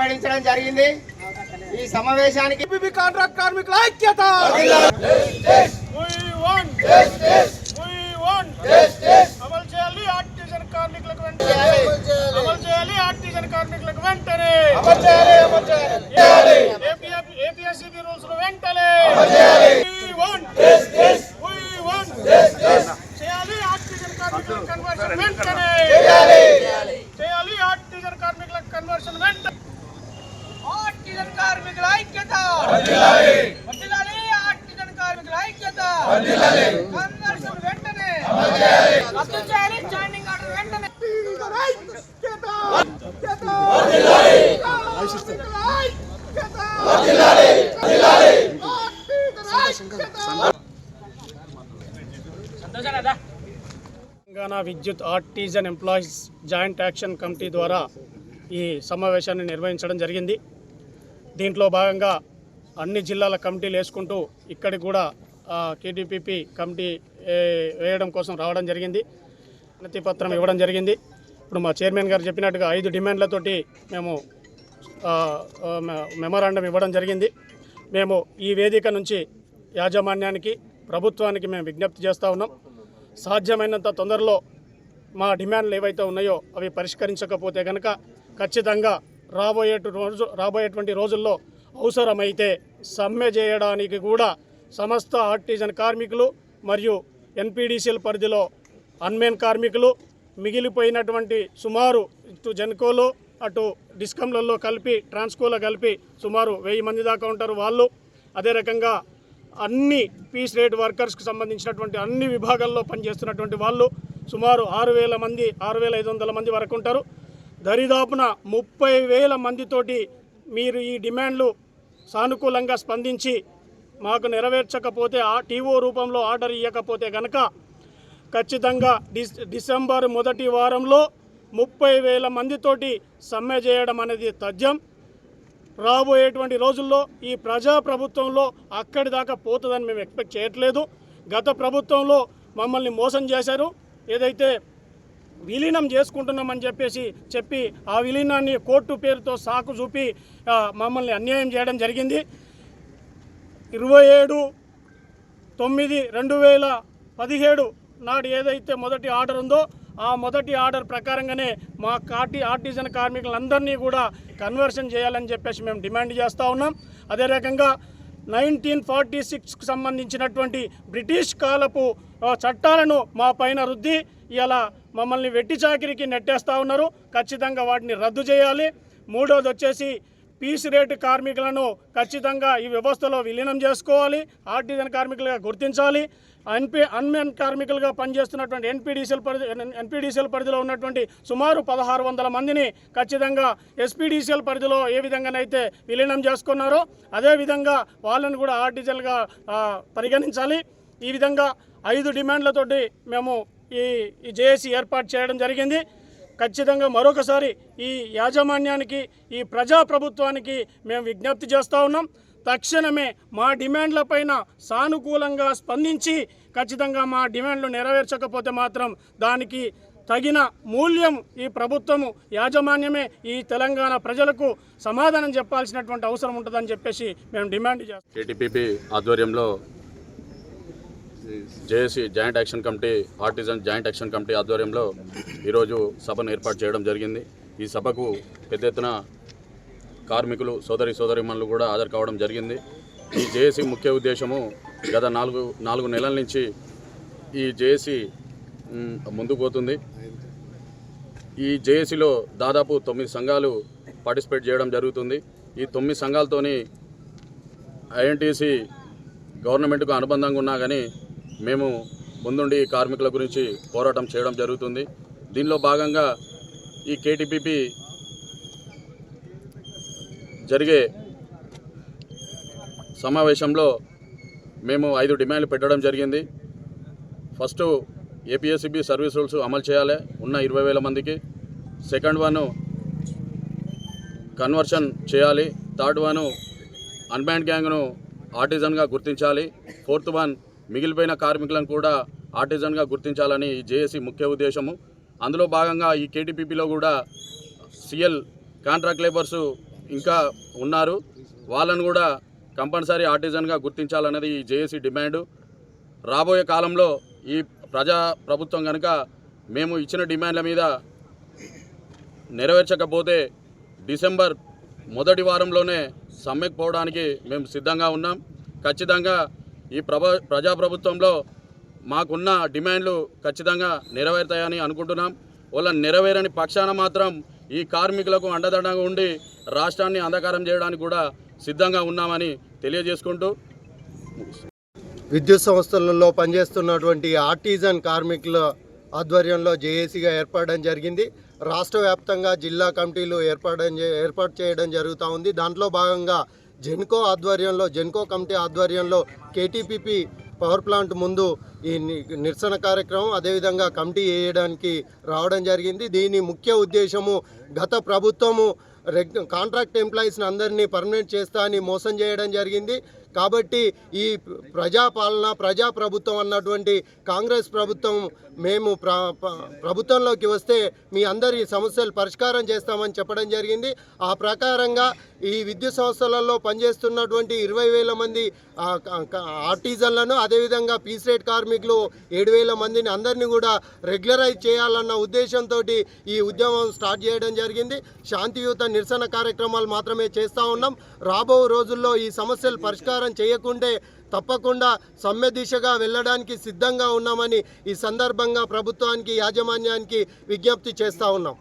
నిర్వహించడం జరిగింది. ఈ సమావేశానికి కాంట్రాక్ట్ కార్మికుల ఐక్యత We want We want అమలు చేయాలి ఆర్టిజన్ కార్మికులకు వెంటనే అమలు చేయాలి ఆర్టిజన్ కార్మికులకు వెంటనే ఏపీఎస్సీబీ రూల్స్ వెంటనే We want We want చేయాలి ఆర్టిజన్ కార్మికుల కన్వర్షన్ వెంటనే చేయాలి ఆర్టిజన్ కార్మికుల కన్వర్షన్ వెంటనే ఆర్టిజన్ కార్మికుల ఐక్యత వర్ధిల్లాలి ఆర్టిజన్ కార్మికుల ఐక్యత కన్వర్షన్ వెంటనే రద్దు చేయాలి జాయినింగ్ ఆర్డర్ వెంటనే తెలంగాణ విద్యుత్ artisan employees joint action committee ద్వారా ఈ సమావేశాన్ని నిర్వహించడం జరిగింది. దీంట్లో భాగంగా అన్ని జిల్లాల కమిటీలు వేసుకుంటూ ఇక్కడికి కూడా కేటీపీపీ కమిటీ వేయడం కోసం రావడం జరిగింది. వినతి పత్రం ఇవ్వడం జరిగింది. ఇప్పుడు మా చైర్మన్ గారు చెప్పినట్టుగా ఐదు డిమాండ్లతోటి మేము మె- మెమరాండం ఇవ్వడం జరిగింది. మేము ఈ వేదిక నుంచి యాజమాన్యానికి ప్రభుత్వానికి మేము విజ్ఞప్తి చేస్తూ ఉన్నాం. సాధ్యమైనంత తొందరలో మా డిమాండ్లు ఏవైతే ఉన్నాయో అవి పరిష్కరించకపోతే కనుక ఖచ్చితంగా రాబోయే రోజు రాబోయేటువంటి రోజుల్లో అవసరమైతే సమ్మె చేయడానికి కూడా సమస్త ఆర్టిజన్ కార్మికులు మరియు ఎన్పిడిసిఎల్ పరిధిలో అన్మెన్ కార్మికులు మిగిలిపోయినటువంటి సుమారు ఇటు జెన్కోలో అటు డిస్కంలలో కలిపి ట్రాన్స్కోలో కలిపి సుమారు వెయ్యి మంది దాకా ఉంటారు వాళ్ళు. అదే రకంగా అన్ని పీస్ రేట్ వర్కర్స్కి సంబంధించినటువంటి అన్ని విభాగాల్లో పనిచేస్తున్నటువంటి వాళ్ళు సుమారు ఆరు వేల మంది ఆరు వేల ఐదు వందల మంది వరకు ఉంటారు. దరిదాపున ముప్పై వేల మందితోటి మీరు ఈ డిమాండ్లు సానుకూలంగా స్పందించి మాకు నెరవేర్చకపోతే ఆ టీఓ రూపంలో ఆర్డర్ ఇవ్వకపోతే కనుక ఖచ్చితంగా డిస్ డిసెంబర్ మొదటి వారంలో ముప్పై వేల మందితోటి సమ్మె చేయడం అనేది తథ్యం. రాబోయేటువంటి రోజుల్లో ఈ ప్రజా ప్రభుత్వంలో అక్కడి దాకా పోతుందని మేము ఎక్స్పెక్ట్ చేయట్లేదు. గత ప్రభుత్వంలో మమ్మల్ని మోసం చేశారు. ఏదైతే విలీనం చేసుకుంటున్నామని చెప్పేసి చెప్పి ఆ విలీనాన్ని కోర్టు పేరుతో సాకు చూపి మమ్మల్ని అన్యాయం చేయడం జరిగింది. ఇరవై ఏడు తొమ్మిది రెండు వేల పదిహేడు నాడు ఏదైతే మొదటి ఆర్డర్ ఉందో ఆ మొదటి ఆర్డర్ ప్రకారంగానే మా కార్టీ ఆర్టిజన్ కార్మికులందరినీ కూడా కన్వర్షన్ చేయాలని చెప్పేసి మేము డిమాండ్ చేస్తూ ఉన్నాం. అదే రకంగా నైన్టీన్ ఫార్టీ సిక్స్కి సంబంధించినటువంటి బ్రిటిష్ కాలపు చట్టాలను మా పైన రుద్ది ఇలా మమ్మల్ని వెట్టి చాకిరికి నెట్టేస్తూ ఉన్నారు. ఖచ్చితంగా వాటిని రద్దు చేయాలి. మూడోది వచ్చేసి పీస్ రేటు కార్మికులను ఖచ్చితంగా ఈ వ్యవస్థలో విలీనం చేసుకోవాలి ఆర్టిజన్ కార్మికులుగా గుర్తించాలి. ఎన్పి అన్మెన్ కార్మికులుగా పనిచేస్తున్నటువంటి ఎన్పిడిసిల పరిధి ఎన్పిడిసిల పరిధిలో ఉన్నటువంటి సుమారు పదహారు వందల మందిని ఖచ్చితంగా ఎస్పీడీసీఎల్ పరిధిలో ఏ విధంగానైతే విలీనం చేసుకున్నారో అదేవిధంగా వాళ్ళని కూడా ఆర్టిజన్గా పరిగణించాలి. ఈ విధంగా ఐదు డిమాండ్లతోటి మేము ఈ ఈ జేఏసీ ఏర్పాటు చేయడం జరిగింది. ఖచ్చితంగా మరొకసారి ఈ యాజమాన్యానికి ఈ ప్రజాప్రభుత్వానికి మేము విజ్ఞప్తి చేస్తూ ఉన్నాం. తక్షణమే మా డిమాండ్లపైన సానుకూలంగా స్పందించి ఖచ్చితంగా మా డిమాండ్లు నెరవేర్చకపోతే మాత్రం దానికి తగిన మూల్యం ఈ ప్రభుత్వము యాజమాన్యమే ఈ తెలంగాణ ప్రజలకు సమాధానం చెప్పాల్సినటువంటి అవసరం ఉంటుందని చెప్పేసి మేము డిమాండ్ చేస్తాం. కేటీపీపీ ఆధ్వర్యంలో JAC joint action committee artisan joint action committee ఆధ్వర్యంలో ఈరోజు సభను ఏర్పాటు చేయడం జరిగింది. ఈ సభకు పెద్ద ఎత్తున కార్మికులు సోదరి సోదరిమణులు కూడా హాజరు కావడం జరిగింది. ఈ జేఏసీ ముఖ్య ఉద్దేశము గత నాలుగు నాలుగు నెలల నుంచి ఈ జేఏసీ ముందుకుపోతుంది ముందుకు పోతుంది. ఈ జేఏసీలో దాదాపు తొమ్మిది సంఘాలు పార్టిసిపేట్ చేయడం జరుగుతుంది. ఈ తొమ్మిది సంఘాలతోని ఐఎన్టీసీ గవర్నమెంట్కు అనుబంధంగా ఉన్నా కానీ మేము ముందుండి కార్మికుల గురించి పోరాటం చేయడం జరుగుతుంది. దీనిలో భాగంగా ఈ కేటీపీపీ జరిగే సమావేశంలో మేము ఐదు డిమాండ్లు పెట్టడం జరిగింది. ఫస్ట్ ఏపీఎస్సిబి సర్వీస్ రూల్స్ అమలు చేయాలి ఉన్న ఇరవై వేల మందికి. సెకండ్ వన్ కన్వర్షన్ చేయాలి. థర్డ్ వన్ అన్బ్యాండ్ గ్యాంగ్ను ఆర్టిజన్గా గుర్తించాలి. ఫోర్త్ వన్ మిగిలిపోయిన కార్మికులను కూడా ఆర్టిజన్గా గుర్తించాలని ఈ జేఏసీ ముఖ్య ఉద్దేశము. అందులో భాగంగా ఈ కేటీపీపీలో కూడా సిఎల్ కాంట్రాక్ట్ లేబర్స్ ఇంకా ఉన్నారు. వాళ్ళను కూడా కంపల్సరీ ఆర్టిజన్గా గుర్తించాలన్నది ఈ జేఏసీ డిమాండు. రాబోయే కాలంలో ఈ ప్రజా ప్రభుత్వం కనుక మేము ఇచ్చిన డిమాండ్ల మీద నెరవేర్చకపోతే డిసెంబర్ మొదటి వారంలోనే సమ్మెకు పోవడానికి మేము సిద్ధంగా ఉన్నాం. ఖచ్చితంగా ఈ ప్రభ ప్రజాప్రభుత్వంలో మాకున్న డిమాండ్లు ఖచ్చితంగా నెరవేరుతాయని అనుకుంటున్నాం. వాళ్ళ నెరవేరని పక్షాన మాత్రం ఈ కార్మికులకు అండదండగా ఉండి రాష్ట్రాన్ని అంధకారం చేయడానికి కూడా సిద్ధంగా ఉన్నామని తెలియజేసుకుంటూ విద్యుత్ సంస్థలలో పనిచేస్తున్నటువంటి ఆర్టిజన్ కార్మికుల ఆధ్వర్యంలో జేఏసీగా ఏర్పడడం జరిగింది. రాష్ట్ర వ్యాప్తంగా జిల్లా కమిటీలు ఏర్పడడం ఏర్పాటు చేయడం జరుగుతూ ఉంది. దాంట్లో భాగంగా జెన్కో ఆధ్వర్యంలో జెన్కో కమిటీ ఆధ్వర్యంలో కేటీపీపీ పవర్ ప్లాంట్ ముందు ఈ నిరసన కార్యక్రమం అదేవిధంగా కమిటీ వేయడానికి రావడం జరిగింది. దీని ముఖ్య ఉద్దేశము గత ప్రభుత్వము రెగ్ కాంట్రాక్ట్ ఎంప్లాయీస్ని అందరినీ పర్మనెంట్ చేస్తా అని మోసం చేయడం జరిగింది. కాబట్టి ఈ ప్రజాపాలన ప్రజాప్రభుత్వం అన్నటువంటి కాంగ్రెస్ ప్రభుత్వం మేము ప్ర ప్రభుత్వంలోకి వస్తే మీ అందరి సమస్యలు పరిష్కారం చేస్తామని చెప్పడం జరిగింది. ఆ ప్రకారంగా ఈ విద్యుత్ సంస్థలలో పనిచేస్తున్నటువంటి ఇరవై వేల మంది ఆర్టిజన్లను అదేవిధంగా పీస్ రేట్ కార్మికులు ఏడు వేల మందిని అందరినీ కూడా రెగ్యులరైజ్ చేయాలన్న ఉద్దేశంతో ఈ ఉద్యమం స్టార్ట్ చేయడం జరిగింది. శాంతియుత నిరసన కార్యక్రమాలు మాత్రమే చేస్తూ ఉన్నాం. రాబో రోజుల్లో ఈ సమస్యలు పరిష్కారం చేయకుంటే తప్పకుండా సమ్మె దిశగా వెళ్ళడానికి సిద్ధంగా ఉన్నామని ఈ సందర్భంగా ప్రభుత్వానికి యాజమాన్యానికి విజ్ఞప్తి చేస్తూ ఉన్నాం.